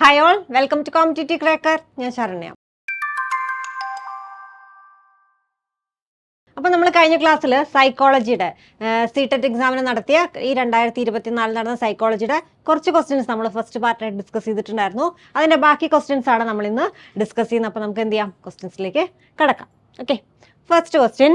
Hi all welcome to competitive cracker ഞാൻ ശരണ്യ. അപ്പോൾ നമ്മൾ കഴിഞ്ഞ ക്ലാസ്സിൽ സൈക്കോളജിയുടെ സി ടെറ്റ് എക്സാമിന് നടത്തിയ ഈ രണ്ടായിരത്തി ഇരുപത്തിനാലിൽ നടന്ന സൈക്കോളജിയുടെ കുറച്ച് ക്വസ്റ്റ്യൻസ് നമ്മൾ ഫസ്റ്റ് പാർട്ടായിട്ട് ഡിസ്കസ് ചെയ്തിട്ടുണ്ടായിരുന്നു. അതിന്റെ ബാക്കി ക്വസ്റ്റ്യൻസ് ആണ് നമ്മൾ ഇന്ന് ഡിസ്കസ് ചെയ്യുന്നത്. അപ്പോൾ നമുക്ക് എന്ത് ചെയ്യാം? ക്വസ്റ്റ്യൻസിലേക്ക് കിടക്കാം. Okay first question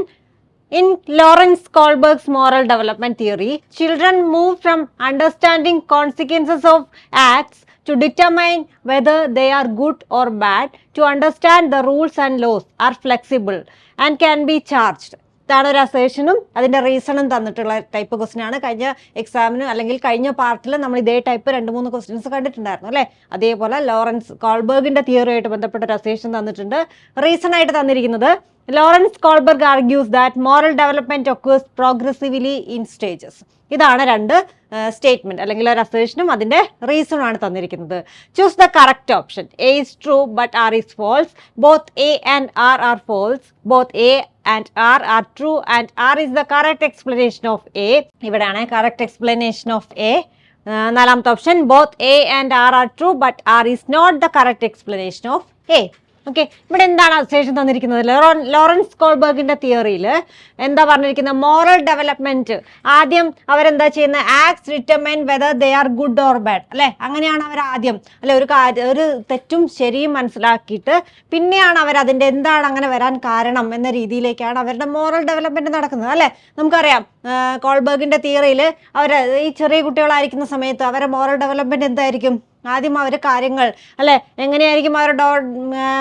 in Lawrence Kohlberg's moral development theory children move from understanding consequences of acts to determine whether they are good or bad, to understand the rules and laws are flexible and can be charged. ഇതാണ് ഒരു അസേഷനും അതിന്റെ റീസണും തന്നിട്ടുള്ള type question ആണ്. കഴിഞ്ഞ എക്സാമിന് അല്ലെങ്കിൽ കഴിഞ്ഞ പാർട്ടിൽ നമ്മൾ ഇതേ ടൈപ്പ് രണ്ട് മൂന്ന് ക്വസ്റ്റ്യൻസ് കണ്ടിട്ടുണ്ടായിരുന്നു അല്ലേ? അതേപോലെ ലോറൻസ് കോൾബർഗിന്റെ തിയറിയായിട്ട് ബന്ധപ്പെട്ട ഒരു അസേഷൻ തന്നിട്ടുണ്ട്. റീസൺ ആയിട്ട് തന്നിരിക്കുന്നത് Lawrence Kohlberg argues that moral development occurs progressively in stages ഇതാണ് രണ്ട് സ്റ്റേറ്റ്മെന്റ് അല്ലെങ്കിൽ ഒരു അസേഷനും അതിന്റെ റീസണും ആണ് തന്നിരിക്കുന്നത്. Choose the correct option A is true but R is false both A and R are false both A and R are true and R is the correct explanation of A ഇവിടെയാണ് correct explanation of A നാലാമത്തെ option both A and R are true but R is not the correct explanation of A okay ഇവിടെ എന്താണ് assertion തന്നിരിക്കുന്നത്? ലോറോ Lawrence കോൾബർഗിന്റെ തിയറിയിൽ എന്താ പറഞ്ഞിരിക്കുന്നത് moral development ആദ്യം അവരെന്താ ചെയ്യുന്നത് acts determine whether they are good or bad അല്ലെ? അങ്ങനെയാണ് അവർ ആദ്യം അല്ലെ? ഒരു കാര്യം ഒരു തെറ്റും ശരിയും മനസ്സിലാക്കിയിട്ട് പിന്നെയാണ് അവർ അതിന്റെ എന്താണ് അങ്ങനെ വരാൻ കാരണം എന്ന രീതിയിലേക്കാണ് അവരുടെ മോറൽ ഡെവലപ്മെന്റ് നടക്കുന്നത് അല്ലെ? നമുക്കറിയാം കോൾബർഗിന്റെ തിയറിയിൽ അവർ ഈ ചെറിയ കുട്ടികളായിരിക്കുന്ന സമയത്ത് അവരുടെ മോറൽ ഡെവലപ്മെന്റ് എന്തായിരിക്കും? ആദ്യം അവർ കാര്യങ്ങൾ അല്ലെ? എങ്ങനെയായിരിക്കും അവരുടെ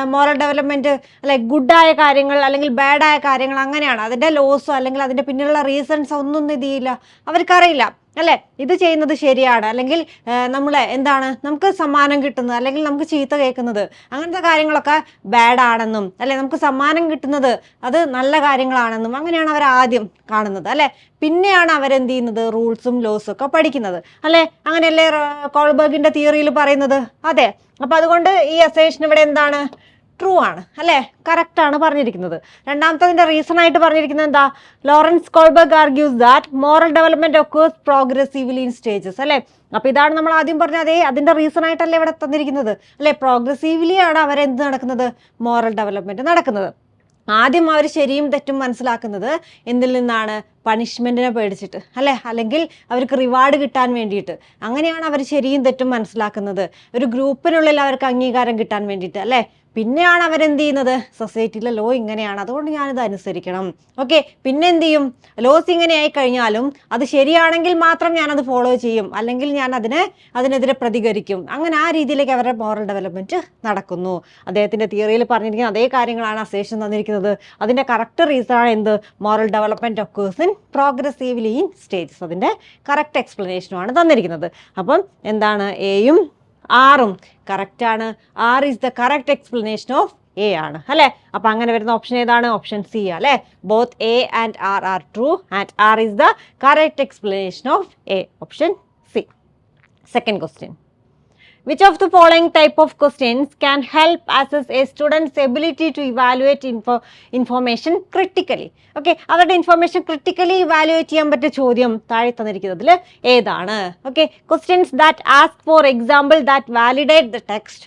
മോറൽ ഡെവലപ്മെന്റ് അല്ലെ? ഗുഡായ കാര്യങ്ങൾ അല്ലെങ്കിൽ ബാഡായ കാര്യങ്ങൾ അങ്ങനെയാണ്. അതിന്റെ ലോസോ അല്ലെങ്കിൽ അതിന്റെ പിന്നിലുള്ള റീസൺസോ ഒന്നും ഇതിയില്ല അവർക്കറിയില്ല. അല്ലെ? ഇത് ചെയ്യുന്നത് ശരിയാണ്. അല്ലെങ്കിൽ നമ്മളെ എന്താണ് നമുക്ക് സമ്മാനം കിട്ടുന്നത് അല്ലെങ്കിൽ നമുക്ക് ചീത്ത കേൾക്കുന്നത് അങ്ങനത്തെ കാര്യങ്ങളൊക്കെ ബാഡ് ആണെന്നും അല്ലെ? നമുക്ക് സമ്മാനം കിട്ടുന്നത് അത് നല്ല കാര്യങ്ങളാണെന്നും അങ്ങനെയാണ് അവർ ആദ്യം കാണുന്നത് അല്ലെ? പിന്നെയാണ് അവരെന്ത് ചെയ്യുന്നത്? റൂൾസും ലോസും ഒക്കെ പഠിക്കുന്നത് അല്ലെ? അങ്ങനെയല്ലേ കോൾബർഗിന്റെ തിയറിയിൽ പറയുന്നത്? അതെ. അപ്പൊ അതുകൊണ്ട് ഈ അസേഷൻ ഇവിടെ എന്താണ്? ട്രൂ ആണ് അല്ലേ? കറക്റ്റ് ആണ് പറഞ്ഞിരിക്കുന്നത്. രണ്ടാമത്തതിന്റെ റീസൺ ആയിട്ട് പറഞ്ഞിരിക്കുന്നത് എന്താ? Lawrence Kohlberg argues that moral development occurs progressively in stages അല്ലേ? അപ്പൊ ഇതാണ് നമ്മൾ ആദ്യം പറഞ്ഞ അതേ അതിന്റെ റീസൺ ആയിട്ടല്ലേ ഇവിടെ തന്നിരിക്കുന്നത് അല്ലേ? പ്രോഗ്രസീവ്ലി ആണ് അവരെന്ത് നടക്കുന്നത്? മോറൽ ഡെവലപ്മെന്റ് നടക്കുന്നത്. ആദ്യം അവർ ശരിയും തെറ്റും മനസ്സിലാക്കുന്നത് എന്തിൽ നിന്നാണ്? പണിഷ്മെന്റിനെ പേടിച്ചിട്ട് അല്ലേ? അല്ലെങ്കിൽ അവർക്ക് റിവാർഡ് കിട്ടാൻ വേണ്ടിയിട്ട്. അങ്ങനെയാണ് അവർ ശരിയും തെറ്റും മനസ്സിലാക്കുന്നത്. ഒരു ഗ്രൂപ്പിനുള്ളിൽ അവർക്ക് അംഗീകാരം കിട്ടാൻ വേണ്ടിയിട്ട് അല്ലെ? പിന്നെയാണ് അവരെന്ത് ചെയ്യുന്നത് സൊസൈറ്റിയിലെ ലോ ഇങ്ങനെയാണ്. അതുകൊണ്ട് ഞാനിത് അനുസരിക്കണം. ഓക്കെ പിന്നെ എന്ത് ചെയ്യും ലോസ് ഇങ്ങനെ ആയി കഴിഞ്ഞാലും അത് ശരിയാണെങ്കിൽ മാത്രം ഞാനത് ഫോളോ ചെയ്യും. അല്ലെങ്കിൽ ഞാൻ അതിനെ അതിനെതിരെ പ്രതികരിക്കും. അങ്ങനെ ആ രീതിയിലേക്ക് അവരുടെ മോറൽ ഡെവലപ്മെന്റ് നടക്കുന്നു. അദ്ദേഹത്തിന്റെ തിയറിയിൽ പറഞ്ഞിരിക്കുന്ന അതേ കാര്യങ്ങളാണ് അസേഷൻ തന്നിരിക്കുന്നത്. അതിന്റെ കറക്റ്റ് റീസൺ ആണ് എന്ത്? Moral development occurs in progressively in stages അതിന്റെ കറക്റ്റ് എക്സ്പ്ലനേഷനുമാണ് തന്നിരിക്കുന്നത്. അപ്പം എന്താണ്? എയും ആറും. കറക്റ്റ് ആണ്. R is the correct explanation of A ആണ്. അല്ലേ? അപ്പം അങ്ങനെ വരുന്ന ഓപ്ഷൻ ഏതാണ്? ഓപ്ഷൻ സി അല്ലേ? Both A and R are true and R is the correct explanation of A option C second question Which of the following type of questions can help assess a student's ability to evaluate info information critically? Okay അവരുടെ information critically evaluate ചെയ്യാൻ പറ്റിയ ചോദ്യം താഴെ തന്നിരിക്കുന്നതിൽ ഏതാണ് okay questions that ask for example that validate the text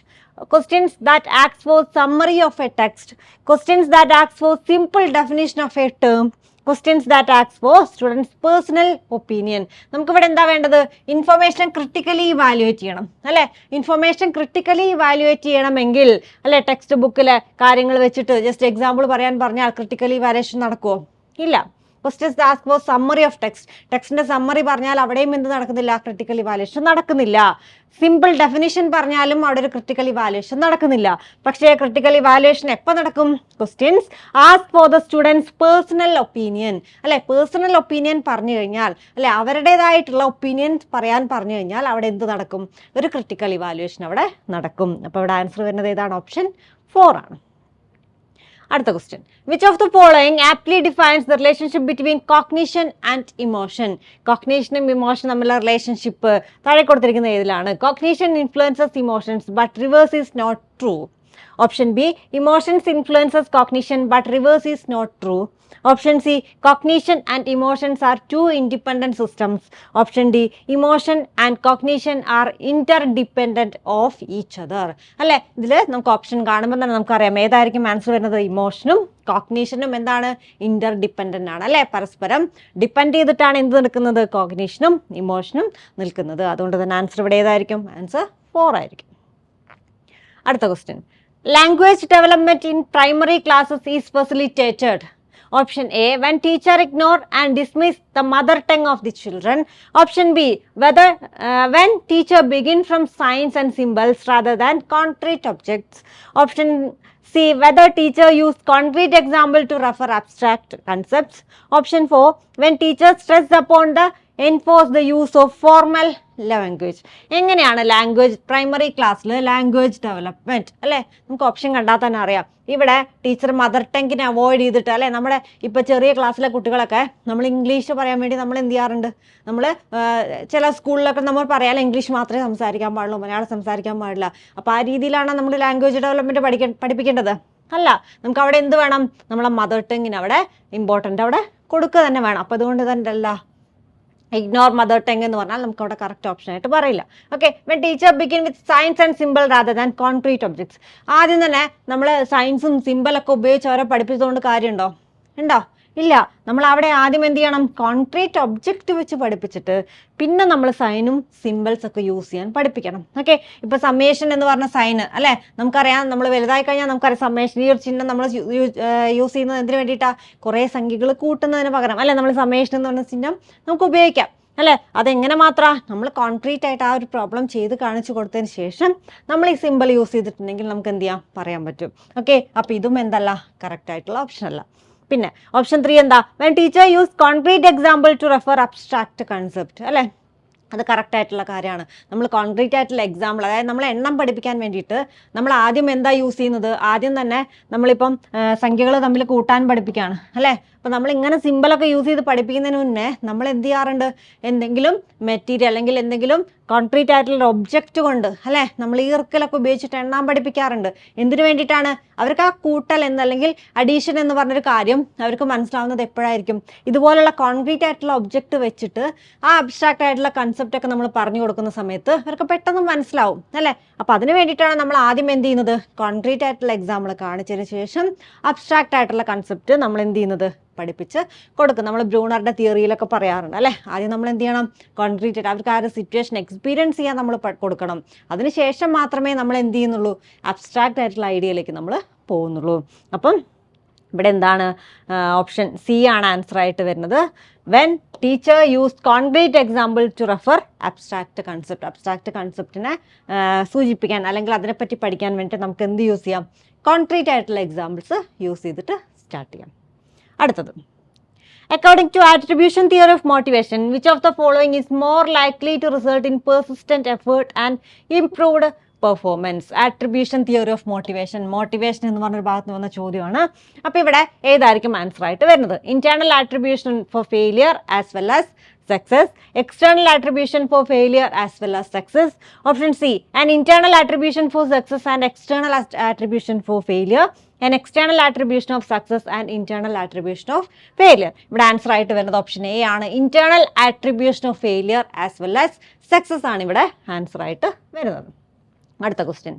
questions that asks for summary of a text questions that asks for simple definition of a term questions that asks for students personal opinion നമുക്കിവിടെ എന്താ വേണ്ടത്? Information critically evaluate ചെയ്യണം അല്ലെ? Information critically evaluate ചെയ്യണമെങ്കിൽ അല്ലെ text ബുക്കിലെ കാര്യങ്ങൾ വെച്ചിട്ട് ജസ്റ്റ് എക്സാമ്പിൾ പറയാൻ പറഞ്ഞാൽ ക്രിട്ടിക്കലി ഇവാലുവേഷൻ നടക്കുമോ ഇല്ല. Questions task for summary of text ടെക്സ്റ്റിന്റെ സമ്മറി പറഞ്ഞാൽ അവിടെയും എന്ത് നടക്കുന്നില്ല? ക്രിട്ടിക്കൽ ഇവാലുവേഷൻ നടക്കുന്നില്ല. സിമ്പിൾ ഡെഫിനിഷൻ പറഞ്ഞാലും അവിടെ ഒരു ക്രിട്ടിക്കൽ ഇവാലുവേഷൻ നടക്കുന്നില്ല. പക്ഷേ ക്രിട്ടിക്കൽ ഇവാലുവേഷൻ എപ്പോൾ നടക്കും? Questions ask for the students personal opinion അല്ലെ പേഴ്സണൽ ഒപ്പീനിയൻ പറഞ്ഞു കഴിഞ്ഞാൽ അല്ലെ അവരുടേതായിട്ടുള്ള ഒപ്പീനിയൻ പറയാൻ പറഞ്ഞു കഴിഞ്ഞാൽ അവിടെ എന്ത് നടക്കും? ഒരു ക്രിട്ടിക്കൽ ഇവാലുവേഷൻ അവിടെ നടക്കും. അപ്പോൾ ഇവിടെ ആൻസർ വരുന്നത് ഏതാണ്? ഓപ്ഷൻ ഫോർ ആണ്. അടുത്ത question which of the following aptly defines the relationship between cognition and emotion കോഗ്നീഷനും emotion തമ്മിലുള്ള റിലേഷൻഷിപ്പ് താഴെ കൊടുത്തിരിക്കുന്ന ഏതിലാണ്? Cognition influences emotions but reverse is not true option B emotions influences cognition but reverse is not true option C cognition and emotions are two independent systems option D emotion and cognition are dependent of each other അല്ലേ? ഇതിൽ നമുക്ക് option കാണുമ്പോൾ തന്നെ നമുക്കറിയാം ഏതായിരിക്കും answer വരുന്നത്? ഇമോഷനും കോഗ്നീഷനും എന്താണ്? Dependent ആണ്. അല്ലേ? പരസ്പരം ഡിപ്പെൻഡ് ചെയ്തിട്ടാണ് എന്ത് നിൽക്കുന്നത്? കോഗ്നീഷനും ഇമോഷനും നിൽക്കുന്നത്. അതുകൊണ്ട് തന്നെ ആൻസർ ഇവിടെ ഏതായിരിക്കും? ആൻസർ ഫോർ ആയിരിക്കും. അടുത്ത question language development in primary classes is facilitated Option A, when teacher ignore and dismiss the mother tongue of the children. Option B, whether uh, when teacher begin from signs and symbols rather than concrete objects. Option C, whether teacher use concrete example to refer abstract concepts. Option 4, when teacher stress upon the enforce the use of formal language എങ്ങനെയാണ് language primary ക്ലാസ്സിൽ language development അല്ലേ? നമുക്ക് ഓപ്ഷൻ കണ്ടാൽ തന്നെ അറിയാം. ഇവിടെ teacher mother ടങ്കിനെ അവോയ്ഡ് ചെയ്തിട്ട് അല്ലേ? നമ്മുടെ ഇപ്പോൾ ചെറിയ ക്ലാസ്സിലെ കുട്ടികളൊക്കെ നമ്മൾ ഇംഗ്ലീഷ് പറയാൻ വേണ്ടി നമ്മൾ എന്ത് ചെയ്യാറുണ്ട്? നമ്മൾ ചില സ്കൂളിലൊക്കെ നമ്മൾ പറയാൻ ഇംഗ്ലീഷ് മാത്രമേ സംസാരിക്കാൻ പാടുള്ളൂ മലയാളം സംസാരിക്കാൻ പാടില്ല. അപ്പോൾ ആ രീതിയിലാണ് നമ്മൾ ലാംഗ്വേജ് ഡെവലപ്മെന്റ് പഠിക്ക പഠിപ്പിക്കേണ്ടത്. അല്ല നമുക്ക് അവിടെ എന്ത് വേണം? നമ്മളെ മദർ ടങ്ങിന് അവിടെ ഇമ്പോർട്ടന്റ് അവിടെ കൊടുക്കുക തന്നെ വേണം. അപ്പോൾ അതുകൊണ്ട് തന്നെ അല്ല ഇഗ്നോർ മദർ ടങ് എന്ന് പറഞ്ഞാൽ നമുക്ക് അവിടെ കറക്റ്റ് ഓപ്ഷൻ ആയിട്ട് പറയില്ല. Okay when teacher begin with science and simple rather than concrete objects ആദ്യം തന്നെ നമ്മൾ സയൻസും സിമ്പിളൊക്കെ ഉപയോഗിച്ച് അവരെ പഠിപ്പിച്ചതുകൊണ്ട് കാര്യമുണ്ടോ? ഉണ്ടോ? ഇല്ല നമ്മൾ അവിടെ ആദ്യം എന്ത് ചെയ്യണം? കോൺക്രീറ്റ് ഒബ്ജക്റ്റ് വെച്ച് പഠിപ്പിച്ചിട്ട് പിന്നെ നമ്മൾ സൈനും സിമ്പിൾസ് ഒക്കെ യൂസ് ചെയ്യാൻ പഠിപ്പിക്കണം. ഓക്കെ ഇപ്പൊ സമ്മേഷൻ എന്ന് പറഞ്ഞ സൈന് അല്ലെ? നമുക്കറിയാം നമ്മൾ വലുതായി കഴിഞ്ഞാൽ നമുക്കറിയാം സമ്മേഷൻ ഈ ഒരു ചിഹ്നം നമ്മൾ യൂസ് ചെയ്യുന്നത് എന്തിനു വേണ്ടിയിട്ടാണ് കുറെ സംഖ്യകൾ കൂട്ടുന്നതിന് പകരം. അല്ലെ? നമ്മൾ സമ്മേഷൻ എന്ന് പറഞ്ഞ ചിഹ്നം നമുക്ക് ഉപയോഗിക്കാം. അല്ലേ? അതെങ്ങനെ മാത്രമാണ് നമ്മൾ കോൺക്രീറ്റ് ആയിട്ട് ആ ഒരു പ്രോബ്ലം ചെയ്ത് കാണിച്ചു കൊടുത്തതിന് ശേഷം നമ്മൾ ഈ സിമ്പിൾ യൂസ് ചെയ്തിട്ടുണ്ടെങ്കിൽ നമുക്ക് എന്ത് ചെയ്യാം? പറയാൻ പറ്റും. ഓക്കെ അപ്പോൾ ഇതും എന്തല്ല? കറക്റ്റ് ആയിട്ടുള്ള ഓപ്ഷൻ അല്ല. പിന്നെ ഓപ്ഷൻ ത്രീ എന്താ? When teacher use concrete example to refer abstract concept അല്ലേ? അത് കറക്റ്റ് ആയിട്ടുള്ള കാര്യമാണ്. നമ്മൾ കോൺക്രീറ്റ് ആയിട്ടുള്ള എക്സാമ്പിൾ അതായത് നമ്മൾ എണ്ണം പഠിപ്പിക്കാൻ വേണ്ടിയിട്ട് നമ്മൾ ആദ്യം എന്താ യൂസ് ചെയ്യുന്നത്? ആദ്യം തന്നെ നമ്മളിപ്പം സംഖ്യകൾ തമ്മിൽ കൂട്ടാൻ പഠിപ്പിക്കുകയാണ് അല്ലേ? അപ്പോൾ നമ്മൾ ഇങ്ങനെ സിമ്പിളൊക്കെ യൂസ് ചെയ്ത് പഠിപ്പിക്കുന്നതിന് മുന്നേ നമ്മൾ എന്ത് ചെയ്യാറുണ്ട്? എന്തെങ്കിലും മെറ്റീരിയൽ അല്ലെങ്കിൽ എന്തെങ്കിലും കോൺക്രീറ്റ് ആയിട്ടുള്ള ഒബ്ജക്റ്റ് കൊണ്ട് അല്ലേ? നമ്മൾ ഈർക്കലൊക്കെ ഉപയോഗിച്ചിട്ട് എണ്ണാൻ പഠിപ്പിക്കാറുണ്ട്. എന്തിനു വേണ്ടിയിട്ടാണ്? അവർക്ക് ആ കൂട്ടൽ എന്നല്ലെങ്കിൽ അഡീഷൻ എന്ന് പറഞ്ഞൊരു കാര്യം അവർക്ക് മനസ്സിലാവുന്നത് എപ്പോഴായിരിക്കും? ഇതുപോലുള്ള കോൺക്രീറ്റ് ആയിട്ടുള്ള ഒബ്ജക്റ്റ് വെച്ചിട്ട് ആ അബ്സ്ട്രാക്റ്റ് ആയിട്ടുള്ള കൺസെപ്റ്റ് ഒക്കെ നമ്മൾ പറഞ്ഞു കൊടുക്കുന്ന സമയത്ത് അവർക്ക് പെട്ടെന്ന് മനസ്സിലാവും അല്ലേ? അപ്പോൾ അതിന് വേണ്ടിയിട്ടാണ് നമ്മൾ ആദ്യം എന്ത് ചെയ്യുന്നത്? കോൺക്രീറ്റ് ആയിട്ടുള്ള എക്സാമ്പിൾ കാണിച്ചതിന് ശേഷം അബ്സ്ട്രാക്ട് ആയിട്ടുള്ള കൺസെപ്റ്റ് നമ്മൾ എന്ത് ചെയ്യുന്നത്? പഠിപ്പിച്ച് കൊടുക്കും. നമ്മൾ ബ്രൂണറുടെ തിയറിയിലൊക്കെ പറയാറുണ്ട് അല്ലേ? ആദ്യം നമ്മൾ എന്ത് ചെയ്യണം? കോൺക്രീറ്റ് ആയിട്ട് അവർക്ക് ആ ഒരു സിറ്റുവേഷൻ എക്സ്പീരിയൻസ് ചെയ്യാൻ നമ്മൾ കൊടുക്കണം. അതിനുശേഷം മാത്രമേ നമ്മൾ എന്ത് ചെയ്യുന്നുള്ളൂ? അബ്സ്ട്രാക്റ്റ് ആയിട്ടുള്ള ഐഡിയയിലേക്ക് നമ്മൾ പോകുന്നുള്ളൂ. അപ്പം ഇവിടെ എന്താണ് ഓപ്ഷൻ സി ആണ് ആൻസർ ആയിട്ട് വരുന്നത്. When teacher use concrete example to refer abstract concept abstract കൺസെപ്റ്റിനെ സൂചിപ്പിക്കാൻ അല്ലെങ്കിൽ അതിനെപ്പറ്റി പഠിക്കാൻ വേണ്ടിയിട്ട് നമുക്ക് എന്ത് യൂസ് ചെയ്യാം? കോൺക്രീറ്റ് ആയിട്ടുള്ള എക്സാമ്പിൾസ് യൂസ് ചെയ്തിട്ട് സ്റ്റാർട്ട് ചെയ്യാം. അടുത്തത് According to attribution theory of motivation, which of the following is more likely to result in persistent effort and improved performance attribution theory of motivation motivation എന്ന് പറഞ്ഞൊരു ഭാഗത്ത് വന്ന ചോദ്യമാണ് അപ്പോൾ ഇവിടെ ഏതായിരിക്കും ആൻസർ ആയിട്ട് വരുന്നത് internal attribution for failure as well as success external attribution for failure as well as success option c an internal attribution for success and external at- attribution for failure an external attribution of success and internal attribution of failure ഇവിടെ answer ആയിട്ട് വരുന്നത് option A ആണ് internal attribution of failure as well as success ആണ് ഇവിടെ answer ആയിട്ട് വരുന്നത് അടുത്ത question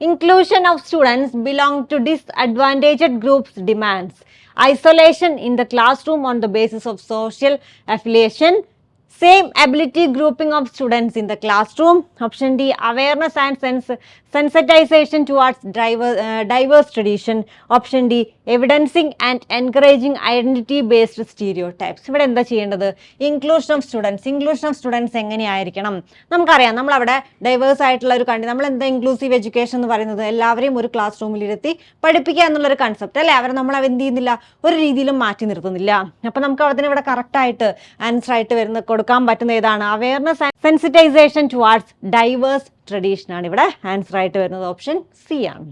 inclusion of students belong to disadvantaged groups demands isolation in the classroom on the basis of social affiliation. Same ability grouping of students in the classroom. Option d awareness and sens- sensitization towards uh, diverse tradition. Option d evidencing and encouraging identity based stereotypes. ഇവിടെ എന്താ ചെയ്യേണ്ടത്? Inclusion of students inclusion of students എങ്ങനെയായിരിക്കണം? നമുക്കറിയാം നമ്മളവിടെ diverse ആയിട്ടുള്ള ഒരു കണ്ടി നമ്മൾ എന്താ ഇൻക്ലൂസീവ് എഡ്യൂക്കേഷൻ എന്ന് പറയുന്നത്? എല്ലാവരെയും ഒരു ക്ലാസ് റൂമിലിരുത്തി പഠിപ്പിക്കുക എന്നുള്ളൊരു കൺസെപ്റ്റ് അല്ലേ? അവരെ നമ്മൾ അവ എന്ത് ചെയ്യുന്നില്ല? ഒരു രീതിയിലും മാറ്റി നിർത്തുന്നില്ല. അപ്പം നമുക്ക് അതിന് ഇവിടെ കറക്റ്റായിട്ട് ആൻസർ ആയിട്ട് വരുന്ന കൊടുക്കാൻ പറ്റുന്ന ഏതാണ്? Awareness sensitization towards diverse tradition ആണ് ഇവിടെ ആൻസർ ആയിട്ട് വരുന്നത് ഓപ്ഷൻ സി ആണ്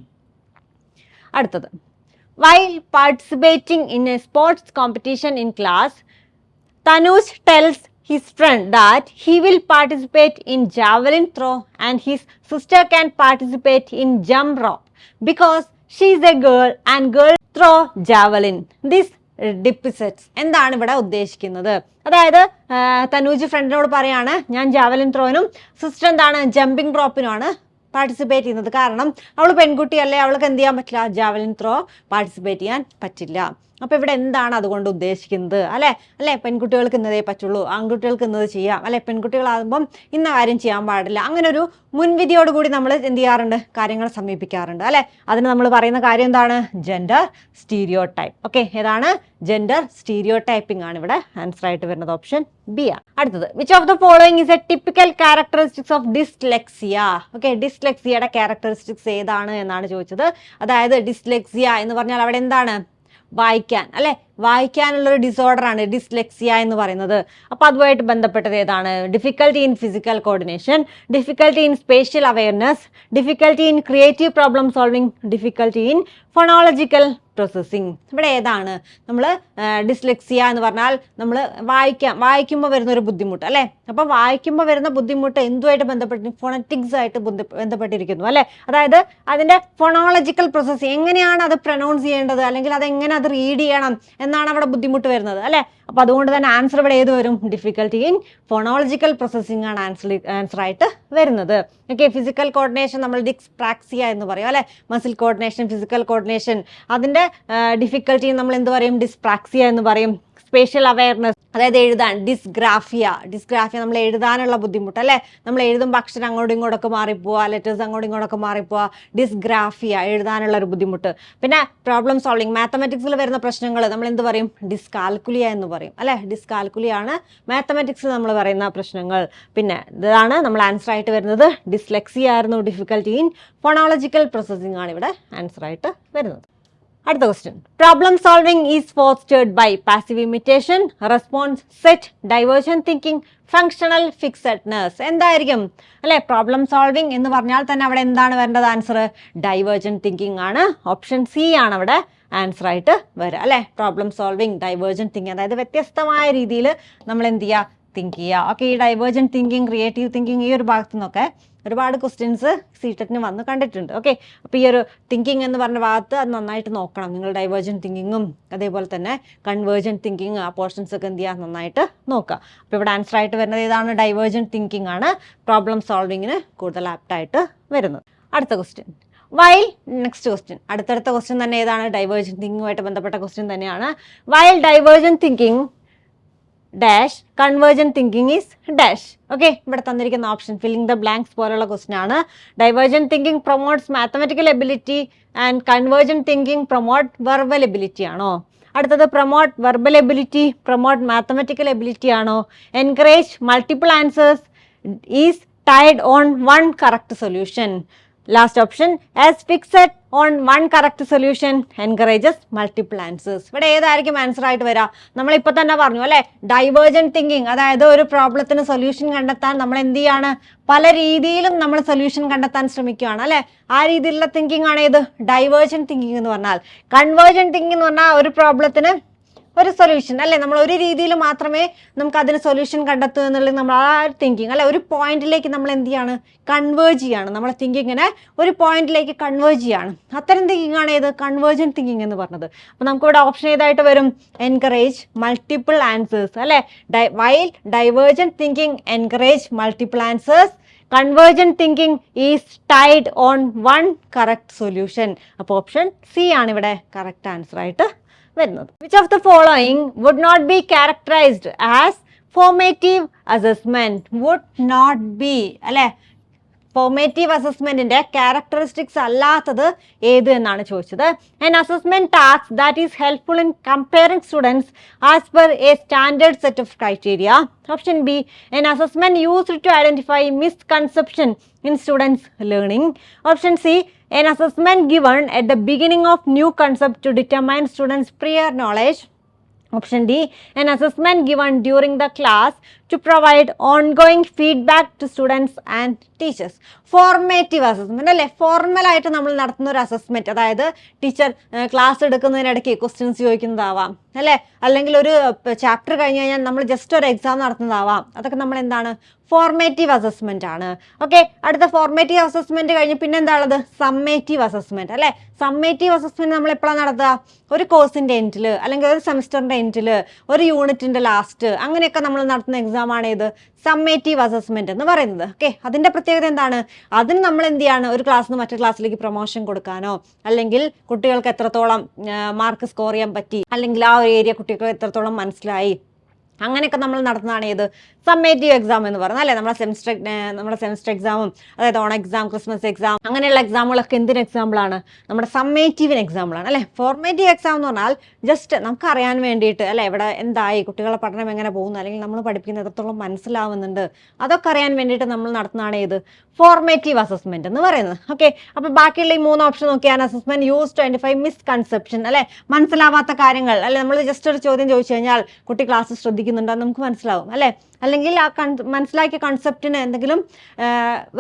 അടുത്തത് while participating in a sports competition in class Tanuj tells his friend that he will participate in javelin throw and his sister can participate in jump rope because she is a girl and girls throw javelin. This depicts എന്താണ് ഇവിടെ ഉദ്ദേശിക്കുന്നത്? അതായത് തനൂജ് ഫ്രണ്ടിനോട് പറയാണ് ഞാൻ javelin ത്രോയിനും sister എന്താണ് jumping റോപ്പിനുമാണ് പാർട്ടിസിപ്പേറ്റ് ചെയ്യുന്നത്. കാരണം അവൾ പെൺകുട്ടിയല്ലേ അവൾക്ക് എന്ത് ചെയ്യാൻ പറ്റില്ല? ജാവലിൻ ത്രോ പാർട്ടിസിപ്പേറ്റ് ചെയ്യാൻ പറ്റില്ല. അപ്പോൾ ഇവിടെ എന്താണ് അതുകൊണ്ട് ഉദ്ദേശിക്കുന്നത്? അല്ലേ? അല്ലേ? പെൺകുട്ടികൾക്ക് ഇന്നതേ പറ്റുള്ളൂ. ആൺകുട്ടികൾക്ക് ഇന്നത് ചെയ്യാം. അല്ലെ? പെൺകുട്ടികളാകുമ്പം ഇന്ന കാര്യം ചെയ്യാൻ പാടില്ല. അങ്ങനെ ഒരു മുൻവിധിയോടുകൂടി നമ്മൾ എന്ത് ചെയ്യാറുണ്ട്? കാര്യങ്ങൾ സമീപിക്കാറുണ്ട്. അല്ലെ? അതിന് നമ്മൾ പറയുന്ന കാര്യം എന്താണ്? ജെൻഡർ സ്റ്റീരിയോ ടൈപ്പ് ഓക്കെ ഏതാണ്? ജെൻഡർ സ്റ്റീരിയോ ടൈപ്പിംഗ് ആണ് ഇവിടെ ആൻസർ ആയിട്ട് വരുന്നത് ഓപ്ഷൻ ബി ആണ് അടുത്തത്. Which of the following is a typical characteristics of dyslexia okay ഡിസ്ലെക്സിയയുടെ characteristics ഏതാണ് എന്നാണ് ചോദിച്ചത്. അതായത് ഡിസ്ലെക്സിയ എന്ന് പറഞ്ഞാൽ അവിടെ എന്താണ്? വായിക്കാൻ അല്ലെ? വായിക്കാനുള്ളൊരു ഡിസോർഡർ ആണ് ഡിസ്ലെക്സിയ എന്ന് പറയുന്നത്. അപ്പോൾ അതുമായിട്ട് ബന്ധപ്പെട്ടത് ഏതാണ്? Difficulty in physical coordination difficulty in spatial awareness difficulty in creative problem solving difficulty in phonological processing ഇവിടെ ഏതാണ്? നമ്മൾ ഡിസ്ലെക്സിയ എന്ന് പറഞ്ഞാൽ നമ്മൾ വായിക്കാം വായിക്കുമ്പോൾ വരുന്ന ഒരു ബുദ്ധിമുട്ട് അല്ലേ? അപ്പോൾ വായിക്കുമ്പോൾ വരുന്ന ബുദ്ധിമുട്ട് എന്തുമായിട്ട് ബന്ധപ്പെട്ട് ഫോണറ്റിക്സ് ആയിട്ട് ബന്ധപ്പെട്ടിരിക്കുന്നു അല്ലേ? അതായത് അതിന്റെ ഫോണോളജിക്കൽ പ്രോസസ്സ് എങ്ങനെയാണ് അത് പ്രൊനൗൺസ് ചെയ്യേണ്ടത്? അല്ലെങ്കിൽ അത് എങ്ങനെ അത് റീഡ് ചെയ്യണം? എന്നാണ് അവിടെ ബുദ്ധിമുട്ട് വരുന്നത് അല്ലേ? അപ്പോൾ അതുകൊണ്ട് തന്നെ ആൻസർ ഇവിടെ ഏത് വരും? ഡിഫിക്കൽട്ടി ഇൻ ഫോണോളജിക്കൽ പ്രോസസ്സിംഗ് ആണ് ആൻസർ ആൻസർ ആയിട്ട് വരുന്നത്. ഓക്കെ ഫിസിക്കൽ കോർഡിനേഷൻ നമ്മൾ ഡിക്സ്പ്രാക്സിയ എന്ന് പറയും അല്ലെ? മസിൽ കോർഡിനേഷൻ ഫിസിക്കൽ കോർഡിനേഷൻ അതിന്റെ ഡിഫിക്കൽട്ടി നമ്മൾ എന്ത് പറയും? ഡിസ്പ്രാക്സിയ എന്ന് പറയും. സ്പേഷ്യൽ അവയർനെസ് അതായത് എഴുതാൻ ഡിസ്ഗ്രാഫിയ ഡിസ്ഗ്രാഫിയ നമ്മൾ എഴുതാനുള്ള ബുദ്ധിമുട്ട് അല്ലേ? നമ്മൾ എഴുതുമ്പോൾ അക്ഷരം അങ്ങോട്ടും ഇങ്ങോട്ടൊക്കെ മാറിപ്പോവുക ലെറ്റേഴ്സ് അങ്ങോട്ടും ഇങ്ങോട്ടൊക്കെ മാറിപ്പോവുക ഡിസ്ഗ്രാഫിയ എഴുതാനുള്ള ഒരു ബുദ്ധിമുട്ട്. പിന്നെ പ്രോബ്ലം സോൾവിങ് മാത്തമാറ്റിക്സിൽ വരുന്ന പ്രശ്നങ്ങൾ നമ്മൾ എന്ത് പറയും? ഡിസ്കാൽക്കുലിയ എന്ന് പറയും അല്ലേ? ഡിസ്കാൽക്കുലിയ ആണ് മാത്തമാറ്റിക്സിൽ നമ്മൾ പറയുന്ന പ്രശ്നങ്ങൾ. പിന്നെ ഇതാണ് നമ്മൾ ആൻസർ ആയിട്ട് വരുന്നത്. ഡിസ്ലെക്സിയ ആയിരുന്നു ഡിഫിക്കൽട്ടി ഇൻ ഫോണോളജിക്കൽ പ്രോസസ്സിംഗ് ആണ് ഇവിടെ ആൻസർ ആയിട്ട് വരുന്നത്. അടുത്ത question problem solving is fostered by passive imitation response set diversion thinking functional fixedness എന്തായിരിക്കും? അല്ലെ? പ്രോബ്ലം സോൾവിംഗ് എന്ന് പറഞ്ഞാൽ തന്നെ അവിടെ എന്താണ് വരേണ്ടത്? ആൻസർ ഡൈവേർജൻ തിങ്കിങ് ആണ്. ഓപ്ഷൻ സി ആണ് അവിടെ ആൻസർ ആയിട്ട് വരിക. അല്ലെ? പ്രോബ്ലം സോൾവിംഗ് ഡൈവേർജൻ തിങ്കിങ് അതായത് വ്യത്യസ്തമായ രീതിയിൽ നമ്മൾ എന്ത് ചെയ്യുക? തിങ്ക് ചെയ്യുക ഓക്കെ ഈ ഡൈവേർജൻ തിങ്കിങ് ക്രിയേറ്റീവ് തിങ്കിങ് ഈ ഒരു ഭാഗത്തു നിന്നൊക്കെ ഒരുപാട് ക്വസ്റ്റ്യൻസ് സീറ്ററ്റിന് വന്ന് കണ്ടിട്ടുണ്ട്. ഓക്കെ അപ്പോൾ ഈ ഒരു തിങ്കിങ് എന്ന് പറഞ്ഞ ഭാഗത്ത് അത് നന്നായിട്ട് നോക്കണം. നിങ്ങൾ ഡൈവേർജൻ തിങ്കിങ്ങും അതേപോലെ തന്നെ കൺവേർജൻ തിങ്കിങ് ആ പോർഷൻസ് ഒക്കെ എന്ത് ചെയ്യുക നന്നായിട്ട് നോക്കുക. അപ്പോൾ ഇവിടെ ആൻസർ ആയിട്ട് വരുന്നത് ഏതാണ്? ഡൈവേർജൻ തിങ്കിങ് ആണ് പ്രോബ്ലം സോൾവിങ്ങിന് കൂടുതൽ ആപ്റ്റായിട്ട് വരുന്നത്. അടുത്ത ക്വസ്റ്റ്യൻ വൈൽ നെക്സ്റ്റ് ക്വസ്റ്റ്യൻ അടുത്തടുത്ത ക്വസ്റ്റ്യൻ തന്നെ ഏതാണ്? ഡൈവേർജൻ തിങ്കിങ്ങുമായിട്ട് ബന്ധപ്പെട്ട ക്വസ്റ്റ്യൻ തന്നെയാണ്. While divergent thinking dash convergent thinking is dash okay ഇവിടെ തന്നിരിക്കുന്ന ഓപ്ഷൻ ഫില്ലിംഗ് ദ ബ്ലാങ്ക്സ് പോലുള്ള ക്വസ്റ്റൻ ആണ്. Divergent thinking promotes mathematical ability and convergent thinking promote verbal ability ആണോ? അടുത്തത് promote verbal ability promote mathematical ability ആണോ? Encourage multiple answers is tied on one correct solution last option as fixed on one correct solution encourages multiple answers ഇവിടെ ഏതായിരിക്കും answer ആയിട്ട് വരാം? നമ്മളിപ്പോൾ തന്നെ പറഞ്ഞു അല്ലേ? ഡൈവേർജൻ തിങ്കിങ് അതായത് ഒരു പ്രോബ്ലത്തിന് സൊല്യൂഷൻ കണ്ടെത്താൻ നമ്മൾ എന്ത് ചെയ്യാണ്? പല രീതിയിലും നമ്മൾ സൊല്യൂഷൻ കണ്ടെത്താൻ ശ്രമിക്കുകയാണ് അല്ലേ? ആ രീതിയിലുള്ള തിങ്കിങ് ആണ് ഏത്? ഡൈവേർജൻ തിങ്കിങ് എന്ന് പറഞ്ഞാൽ. കൺവേർജൻ തിങ്കിങ് എന്ന് പറഞ്ഞാൽ ഒരു പ്രോബ്ലത്തിന് ഒരു സൊല്യൂഷൻ അല്ലെ? നമ്മൾ ഒരു രീതിയിൽ മാത്രമേ നമുക്ക് അതിന് സൊല്യൂഷൻ കണ്ടെത്തൂ എന്നുള്ളത് നമ്മൾ ആ തിങ്കിങ് അല്ലെ? ഒരു പോയിന്റിലേക്ക് നമ്മൾ എന്ത് ചെയ്യാണ്? കൺവേർജ് ചെയ്യാണ്. നമ്മളെ തിങ്കിങ്ങിനെ ഒരു പോയിന്റിലേക്ക് കൺവേർജ് ചെയ്യാണ്. അത്തരം തിങ്കിങ് ആണ് ഏത്? കൺവേർജൻ തിങ്കിങ് എന്ന് പറഞ്ഞത്. അപ്പോൾ നമുക്കിവിടെ ഓപ്ഷൻ ഏതായിട്ട് വരും? എൻകറേജ് മൾട്ടിപ്പിൾ ആൻസേഴ്സ് അല്ലെ? Dye while divergent thinking encourage multiple answers convergent thinking is tied on one correct solution അപ്പോൾ ഓപ്ഷൻ സി ആണ് ഇവിടെ കറക്റ്റ് ആൻസർ ആയിട്ട് വരുന്നത്. Which of the following would not be characterized as formative assessment would not be അല്ലെ? Formative അസസ്മെന്റിന്റെ characteristics അല്ലാത്തത് ഏത് എന്നാണ് ചോദിച്ചത്? And assessment task that is helpful in comparing students as per a standard set of criteria option B an assessment used to identify misconception in students learning option C an assessment given at the beginning of new concept to determine students prior knowledge option D an assessment given during the class to provide ongoing feedback to students and teachers formative assessment അല്ലേ? ഫോർമലായിട്ട് നമ്മൾ നടത്തുന്ന ഒരു assessment അതായത് teacher class എടുക്കുന്നതിനിടയ്ക്ക് questions ചോദിക്കുന്നതാവാം അല്ലേ? അല്ലെങ്കിൽ ഒരു ചാപ്റ്റർ കഴിഞ്ഞ് കഴിഞ്ഞാൽ നമ്മൾ ജസ്റ്റ് ഒരു എക്സാം നടത്തുന്നതാവാം. അതൊക്കെ നമ്മൾ എന്താണ്? ഫോർമേറ്റീവ് അസസ്മെന്റ് ആണ്. ഓക്കെ അടുത്ത ഫോർമേറ്റീവ് അസസ്മെന്റ് കഴിഞ്ഞ് പിന്നെ എന്താ ഉള്ളത് സമ്മേറ്റീവ് അസസ്മെന്റ് അല്ലേ? സമ്മേറ്റീവ് അസസ്മെന്റ് നമ്മൾ എപ്പോഴാണ് നടത്തുക? ഒരു കോഴ്സിന്റെ എൻഡിൽ അല്ലെങ്കിൽ ഒരു സെമിസ്റ്ററിന്റെ എൻഡിൽ ഒരു യൂണിറ്റിന്റെ ലാസ്റ്റ് അങ്ങനെയൊക്കെ നമ്മൾ നടത്തുന്ന എക്സാം ആണ് ഏത് സമ്മേറ്റീവ് അസസ്മെന്റ് എന്ന് പറയുന്നത്. ഓക്കെ അതിന്റെ പ്രത്യേകത എന്താണ്? അതിന് നമ്മൾ എന്ത് ചെയ്യാണ്? ഒരു ക്ലാസ് നിന്ന് മറ്റൊരു ക്ലാസ്സിലേക്ക് പ്രൊമോഷൻ കൊടുക്കാനോ അല്ലെങ്കിൽ കുട്ടികൾക്ക് എത്രത്തോളം മാർക്ക് സ്കോർ ചെയ്യാൻ പറ്റി അല്ലെങ്കിൽ ആ ഒരു ഏരിയ കുട്ടികൾക്ക് എത്രത്തോളം മനസ്സിലായി അങ്ങനെയൊക്കെ നമ്മൾ നടത്തുന്നതാണ് ഏത്? സമ്മേറ്റീവ് എക്സാം എന്ന് പറയുന്നത് അല്ലേ? നമ്മുടെ സെമിസ്റ്റർ നമ്മുടെ സെമിസ്റ്റർ എക്സാമും അതായത് ഓൺ എക്സാം ക്രിസ്മസ് എക്സാം അങ്ങനെയുള്ള എക്സാമുകളൊക്കെ എന്തിന് എക്സാമ്പിളാണ് നമ്മുടെ സമ്മേറ്റീവിന് എക്സാമ്പിളാണ് അല്ലേ? ഫോർമേറ്റീവ് എക്സാം എന്ന് പറഞ്ഞാൽ ജസ്റ്റ് നമുക്ക് അറിയാൻ വേണ്ടിയിട്ട് അല്ലേ? ഇവിടെ എന്തായി കുട്ടികളുടെ പഠനം എങ്ങനെ പോകുന്നു അല്ലെങ്കിൽ നമ്മൾ പഠിപ്പിക്കുന്ന എത്രത്തോളം മനസ്സിലാവുന്നുണ്ട് അതൊക്കെ അറിയാൻ വേണ്ടിയിട്ട് നമ്മൾ നടത്തുന്നതാണ് ഏത്? ഫോർമേറ്റീവ് അസസ്മെന്റ് എന്ന് പറയുന്നത്. ഓക്കെ അപ്പോൾ ബാക്കിയുള്ള ഈ മൂന്ന് ഓപ്ഷൻ നോക്കിയാൽ assessment use to identify misconception അല്ലെ? മനസ്സിലാവാത്ത കാര്യങ്ങൾ അല്ലെ? നമ്മൾ ജസ്റ്റ് ഒരു ചോദ്യം ചോദിച്ചു കഴിഞ്ഞാൽ കുട്ടി ക്ലാസ് ശ്രദ്ധിക്കുന്നുണ്ടോ എന്ന് നമുക്ക് മനസ്സിലാവും അല്ലേ? അല്ലെങ്കിൽ ആ കൺ മനസ്സിലാക്കിയ കൺസെപ്റ്റിന് എന്തെങ്കിലും